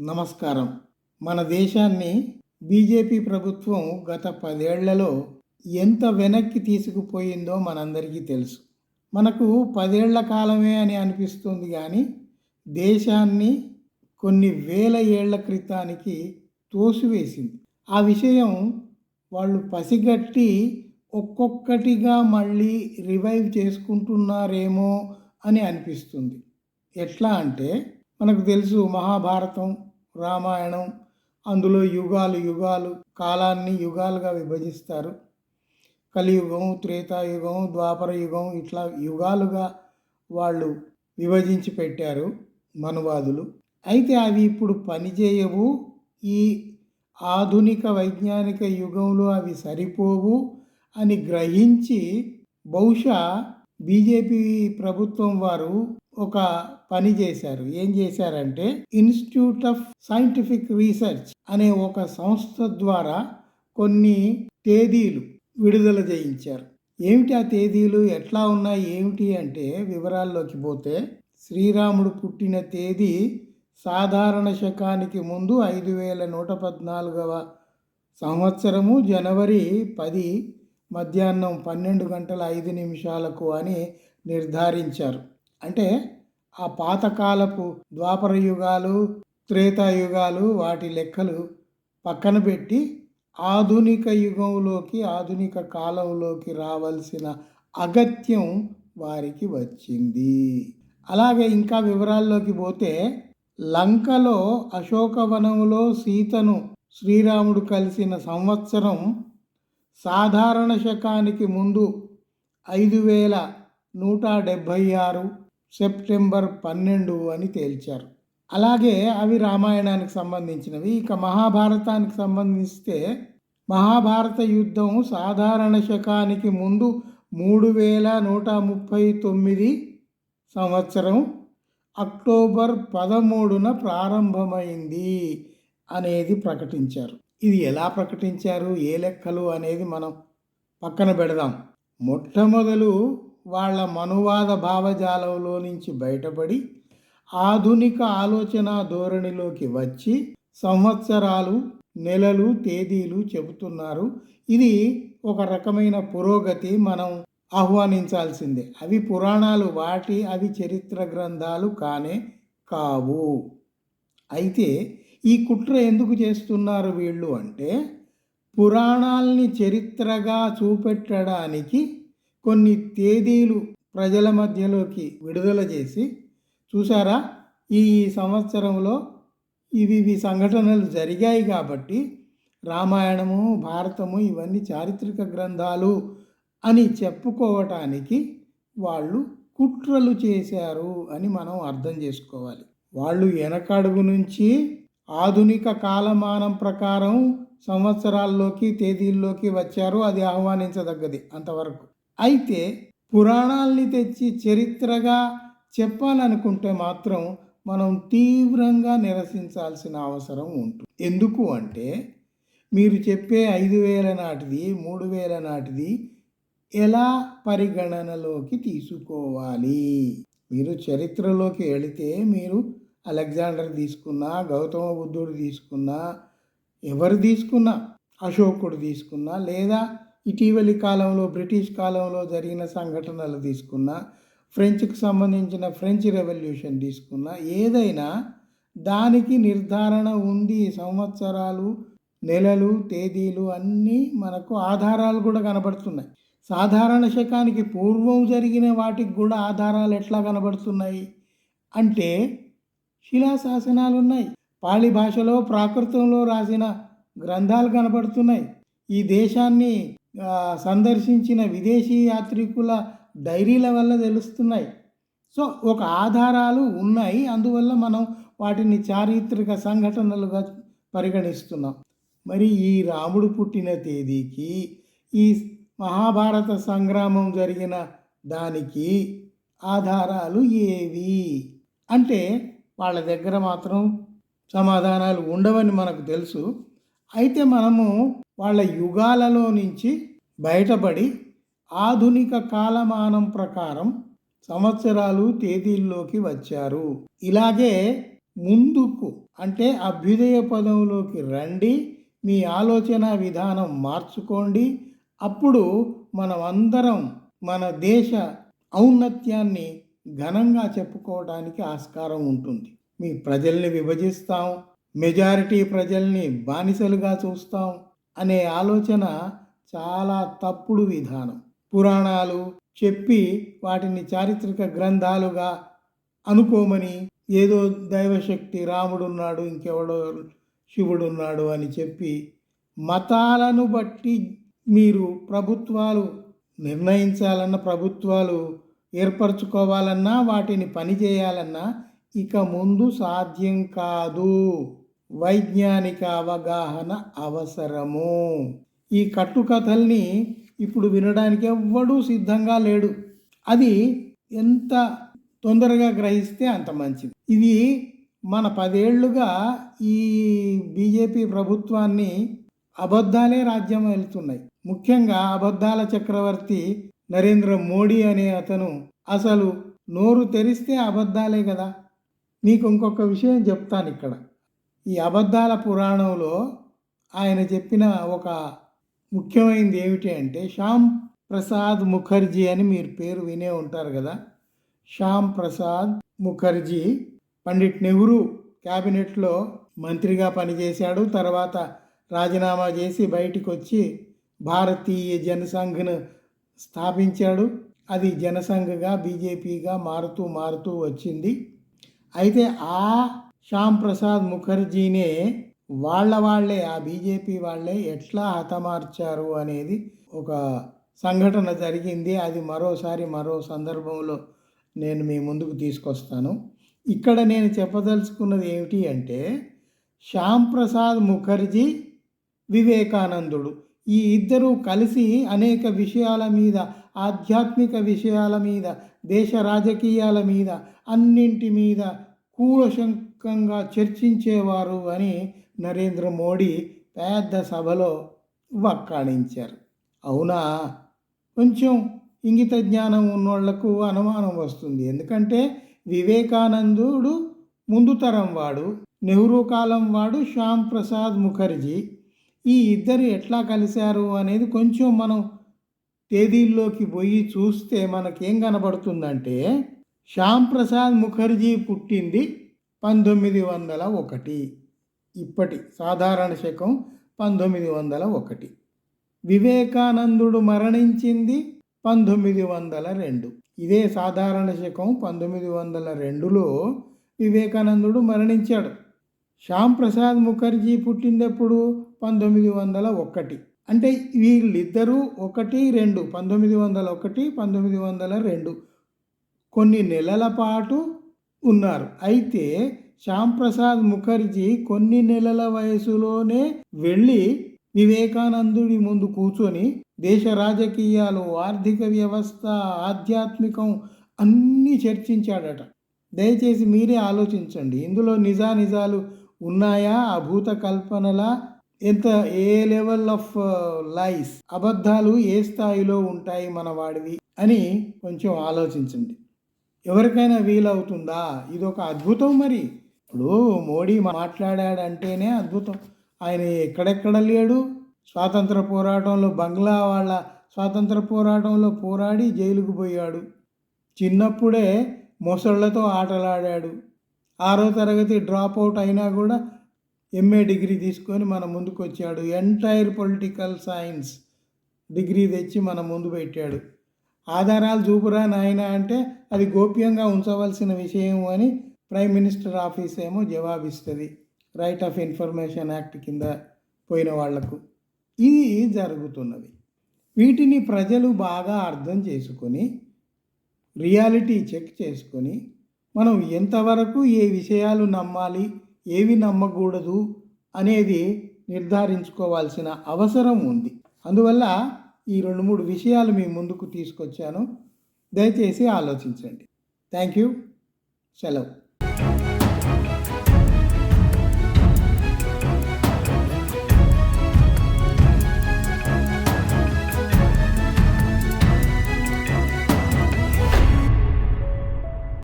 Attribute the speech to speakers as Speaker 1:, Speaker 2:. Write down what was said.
Speaker 1: నమస్కారం. మన దేశాన్ని బీజేపీ ప్రభుత్వం గత పదేళ్ళలో ఎంత వెనక్కి తీసుకుపోయిందో మనందరికీ తెలుసు. మనకు పదేళ్ళ కాలమే అని అనిపిస్తుంది కానీ దేశాన్ని కొన్ని వేల ఏళ్ళ క్రితానికి తోసివేసింది. ఆ విషయం వాళ్ళు పసిగట్టి ఒక్కొక్కటిగా మళ్ళీ రివైవ్ చేసుకుంటున్నారేమో అని అనిపిస్తుంది. ఎట్లా అంటే మనకు తెలుసు మహాభారతం రామాయణం. అందులో యుగాలు యుగాలు కాలాన్ని యుగాలుగా విభజిస్తారు. కలియుగం త్రేతాయుగం ద్వాపర యుగం ఇట్లా యుగాలుగా వాళ్ళు విభజించి పెట్టారు మనువాదులు. అయితే అవి ఇప్పుడు పనిచేయవు ఈ ఆధునిక వైజ్ఞానిక యుగంలో అవి సరిపోవు అని గ్రహించి బహుశా బీజేపీ ప్రభుత్వం వారు ఒక పని చేశారు. ఏం చేశారంటే ఇన్స్టిట్యూట్ ఆఫ్ సైంటిఫిక్ రీసెర్చ్ అనే ఒక సంస్థ ద్వారా కొన్ని తేదీలు విడుదల చేయించారు. ఏమిటి ఆ తేదీలు? ఎట్లా ఉన్నాయి? ఏమిటి? అంటే వివరాల్లోకి పోతే శ్రీరాముడు పుట్టిన తేదీ సాధారణ శకానికి ముందు ఐదు వేల నూట పద్నాలుగవ సంవత్సరము జనవరి పది మధ్యాహ్నం పన్నెండు గంటల ఐదు నిమిషాలకు అని నిర్ధారించారు. అంటే ఆ పాతకాలపు ద్వాపర యుగాలు త్రేతాయుగాలు వాటి లెక్కలు పక్కన పెట్టి ఆధునిక యుగంలోకి ఆధునిక కాలంలోకి రావాల్సిన అగత్యం వారికి వచ్చింది. అలాగే ఇంకా వివరాల్లోకి పోతే లంకలో అశోకవనంలో సీతను శ్రీరాముడు కలిసిన సంవత్సరం సాధారణ శకానికి ముందు ఐదు వేల నూట డెబ్భై ఆరు సెప్టెంబర్ పన్నెండు అని తేల్చారు. అలాగే అవి రామాయణానికి సంబంధించినవి. ఇక మహాభారతానికి సంబంధిస్తే మహాభారత యుద్ధం సాధారణ శకానికి ముందు మూడు వేల నూట ముప్పై తొమ్మిది సంవత్సరం అక్టోబర్ పదమూడున ప్రారంభమైంది అనేది ప్రకటించారు. ఇది ఎలా ప్రకటించారు? ఏ లెక్కలు అనేది మనం పక్కన పెడదాం. మొట్టమొదలు వాళ్ళ మనువాద భావజాలంలో నుంచి బయటపడి ఆధునిక ఆలోచన ధోరణిలోకి వచ్చి సంవత్సరాలు నెలలు తేదీలు చెబుతున్నారు. ఇది ఒక రకమైన పురోగతి మనం ఆహ్వానించాల్సిందే. అవి పురాణాలు వాటి అవి చరిత్ర గ్రంథాలు కానే కావు. అయితే ఈ కుట్ర ఎందుకు చేస్తున్నారు వీళ్ళు అంటే పురాణాల్ని చరిత్రగా చూపెట్టడానికి కొన్ని తేదీలు ప్రజల మధ్యలోకి విడుదల చేసి చూసారా? ఈ సంవత్సరంలో ఇవి ఇవి సంఘటనలు జరిగాయి కాబట్టి రామాయణము భారతము ఇవన్నీ చారిత్రక గ్రంథాలు అని చెప్పుకోవటానికి వాళ్ళు కుట్రలు చేశారు అని మనం అర్థం చేసుకోవాలి. వాళ్ళు వెనకడుగు నుంచి ఆధునిక కాలమానం ప్రకారం సంవత్సరాల్లోకి తేదీల్లోకి వచ్చారు. అది ఆహ్వానించదగ్గది అంతవరకు. అయితే పురాణాల్ని తెచ్చి చరిత్రగా చెప్పాలనుకుంటే మాత్రం మనం తీవ్రంగా నిరసించాల్సిన అవసరం ఉంటుంది. ఎందుకు అంటే మీరు చెప్పే ఐదు వేల నాటిది మూడు వేల నాటిది ఎలా పరిగణనలోకి తీసుకోవాలి? మీరు చరిత్రలోకి వెళితే మీరు అలెగ్జాండర్ తీసుకున్నా గౌతమ బుద్ధుడు తీసుకున్నా ఎవరు తీసుకున్నా అశోకుడు తీసుకున్నా లేదా ఇటీవలి కాలంలో బ్రిటిష్ కాలంలో జరిగిన సంఘటనలు తీసుకున్నా ఫ్రెంచ్కి సంబంధించిన ఫ్రెంచ్ రెవల్యూషన్ తీసుకున్నా ఏదైనా దానికి నిర్ధారణ ఉంది సంవత్సరాలు నెలలు తేదీలు అన్నీ మనకు ఆధారాలు కూడా కనబడుతున్నాయి. సాధారణ శకానికి పూర్వం జరిగిన వాటికి కూడా ఆధారాలు ఎట్లా కనబడుతున్నాయి? అంటే శిలాశాసనాలు ఉన్నాయి పాళి భాషలో ప్రాకృతంలో రాసిన గ్రంథాలు కనబడుతున్నాయి ఈ దేశాన్ని సందర్శించిన విదేశీ యాత్రికుల డైరీల వల్ల తెలుస్తున్నాయి. సో ఒక ఆధారాలు ఉన్నాయి. అందువల్ల మనం వాటిని చారిత్రక సంఘటనలుగా పరిగణిస్తున్నాం. మరి ఈ రాముడు పుట్టిన తేదీకి ఈ మహాభారత సంగ్రామం జరిగిన దానికి ఆధారాలు ఏవి? అంటే వాళ్ళ దగ్గర మాత్రం సమాధానాలు ఉండవని మనకు తెలుసు. అయితే మనము వాళ్ళ యుగాలలో నుంచి బయటపడి ఆధునిక కాలమానం ప్రకారం సంవత్సరాలు తేదీల్లోకి వచ్చారు. ఇలాగే ముందుకు అంటే అభ్యుదయ పదంలోకి రండి మీ ఆలోచన విధానం మార్చుకోండి. అప్పుడు మనం అందరం మన దేశ ఔన్నత్యాన్ని ఘనంగా చెప్పుకోవడానికి ఆస్కారం ఉంటుంది. మీ ప్రజల్ని విభజిస్తాం మెజారిటీ ప్రజల్ని బానిసలుగా చూస్తాం అనే ఆలోచన చాలా తప్పుడు విధానం. పురాణాలు చెప్పి వాటిని చారిత్రక గ్రంథాలుగా అనుకోమని ఏదో దైవశక్తి రాముడున్నాడు ఇంకెవడో శివుడున్నాడు అని చెప్పి మతాలను బట్టి మీరు ప్రభుత్వాలు నిర్ణయించాలన్న ప్రభుత్వాలు ఏర్పరచుకోవాలన్నా వాటిని పనిచేయాలన్నా ఇక ముందు సాధ్యం కాదు. వైజ్ఞానిక అవగాహన అవసరము. ఈ కట్టుకథల్ని ఇప్పుడు వినడానికి ఎవ్వడూ సిద్ధంగా లేడు. అది ఎంత తొందరగా గ్రహిస్తే అంత మంచిది. ఇది మన పదేళ్ళుగా ఈ బీజేపీ ప్రభుత్వాన్ని అబద్ధాలే రాజ్యం వెళ్తున్నాయి. ముఖ్యంగా అబద్ధాల చక్రవర్తి నరేంద్ర మోడీ అనే అతను అసలు నోరు తెరిస్తే అబద్ధాలే కదా. మీకు ఇంకొక విషయం చెప్తాను ఇక్కడ. ఈ అబద్ధాల పురాణంలో ఆయన చెప్పిన ఒక ముఖ్యమైనది ఏమిటి అంటే శ్యామ్ ప్రసాద్ ముఖర్జీ అని మీరు పేరు వినే ఉంటారు కదా. శ్యామ్ ప్రసాద్ ముఖర్జీ పండిట్ నెహ్రూ క్యాబినెట్లో మంత్రిగా పనిచేశాడు. తర్వాత రాజీనామా చేసి బయటికి వచ్చి భారతీయ జనసంఘ్ను స్థాపించాడు. అది జనసంఘగా బీజేపీగా మారుతూ మారుతూ వచ్చింది. అయితే ఆ శ్యామ్ ప్రసాద్ ముఖర్జీనే వాళ్ళ వాళ్ళే ఆ బీజేపీ వాళ్ళే ఎట్లా హతమార్చారు అనేది ఒక సంఘటన జరిగింది. అది మరోసారి మరో సందర్భంలో నేను మీ ముందుకు తీసుకొస్తాను. ఇక్కడ నేను చెప్పదలుచుకున్నది ఏమిటి అంటే శ్యామ్ ప్రసాద్ ముఖర్జీ వివేకానందుడు. ఈ ఇద్దరూ కలిసి అనేక విషయాల మీద ఆధ్యాత్మిక విషయాల మీద దేశ రాజకీయాల మీద అన్నింటి మీద కూలశంకంగా చర్చించేవారు అని నరేంద్ర మోడీ పెద్ద సభలో వక్కాణించారు. అవునా? కొంచెం ఇంగిత జ్ఞానం ఉన్నోళ్ళకు అనుమానం వస్తుంది. ఎందుకంటే వివేకానందుడు ముందు తరం వాడు నెహ్రూ కాలం వాడు శ్యామ్ ప్రసాద్ ముఖర్జీ. ఈ ఇద్దరు ఎట్లా కలిశారు అనేది కొంచెం మనం తేదీల్లోకి పోయి చూస్తే మనకేం కనబడుతుందంటే శ్యామ్ ప్రసాద్ ముఖర్జీ పుట్టింది పంతొమ్మిది వందల ఒకటి. ఇప్పటి సాధారణ శకం పంతొమ్మిది వందల ఒకటి. వివేకానందుడు మరణించింది పంతొమ్మిది వందల రెండు. ఇదే సాధారణ శకం పంతొమ్మిది వందల రెండులో వివేకానందుడు మరణించాడు. శ్యామ్ ప్రసాద్ ముఖర్జీ పుట్టిందెప్పుడు? పంతొమ్మిది వందల ఒకటి. అంటే వీళ్ళిద్దరూ ఒకటి రెండు. పంతొమ్మిది వందల ఒకటి పంతొమ్మిది వందల రెండు. కొన్ని నెలల పాటు ఉన్నారు. అయితే శ్యామ్ ప్రసాద్ ముఖర్జీ కొన్ని నెలల వయసులోనే వెళ్ళి వివేకానందుడి ముందు కూర్చొని దేశ రాజకీయాలు ఆర్థిక వ్యవస్థ ఆధ్యాత్మికం అన్నీ చర్చించాడట. దయచేసి మీరే ఆలోచించండి. ఇందులో నిజానిజాలు ఉన్నాయా? అభూత కల్పనల? ఎంత ఏ లెవెల్ ఆఫ్ లైస్ అబద్ధాలు ఏ స్థాయిలో ఉంటాయి మన వాడివి అని కొంచెం ఆలోచించండి. ఎవరికైనా వీలవుతుందా? ఇది ఒక అద్భుతం మరి. ఇప్పుడు మోడీ మాట్లాడాడంటేనే అద్భుతం. ఆయన ఎక్కడెక్కడ లేడు? స్వాతంత్ర పోరాటంలో బంగ్లా వాళ్ళ స్వాతంత్ర పోరాటంలో పోరాడి జైలుకు పోయాడు. చిన్నప్పుడే మొసళ్ళతో ఆటలాడాడు. ఆరో తరగతి డ్రాప్ అవుట్ అయినా కూడా ఎంఏ డిగ్రీ తీసుకొని మన ముందుకు వచ్చాడు ఎంటైర్ పొలిటికల్ సైన్స్ డిగ్రీ తెచ్చి మన ముందు పెట్టాడు. ఆధారాలు చూపురా నాయన అంటే అది గోప్యంగా ఉంచవలసిన విషయం అని ప్రైమ్ మినిస్టర్ ఆఫీస్ ఏమో జవాబిస్తుంది. రైట్ ఆఫ్ ఇన్ఫర్మేషన్ యాక్ట్ కింద పోయిన వాళ్ళకు. ఇది జరుగుతున్నది. వీటిని ప్రజలు బాగా అర్థం చేసుకొని రియాలిటీ చెక్ చేసుకొని మనం ఎంతవరకు ఏ విషయాలు నమ్మాలి ఏవి నమ్మకూడదు అనేది నిర్ధారించుకోవాల్సిన అవసరం ఉంది. అందువల్ల ఈ రెండు మూడు విషయాలు మీ ముందుకు తీసుకొచ్చాను. దయచేసి ఆలోచించండి. Thank you. సెలవు.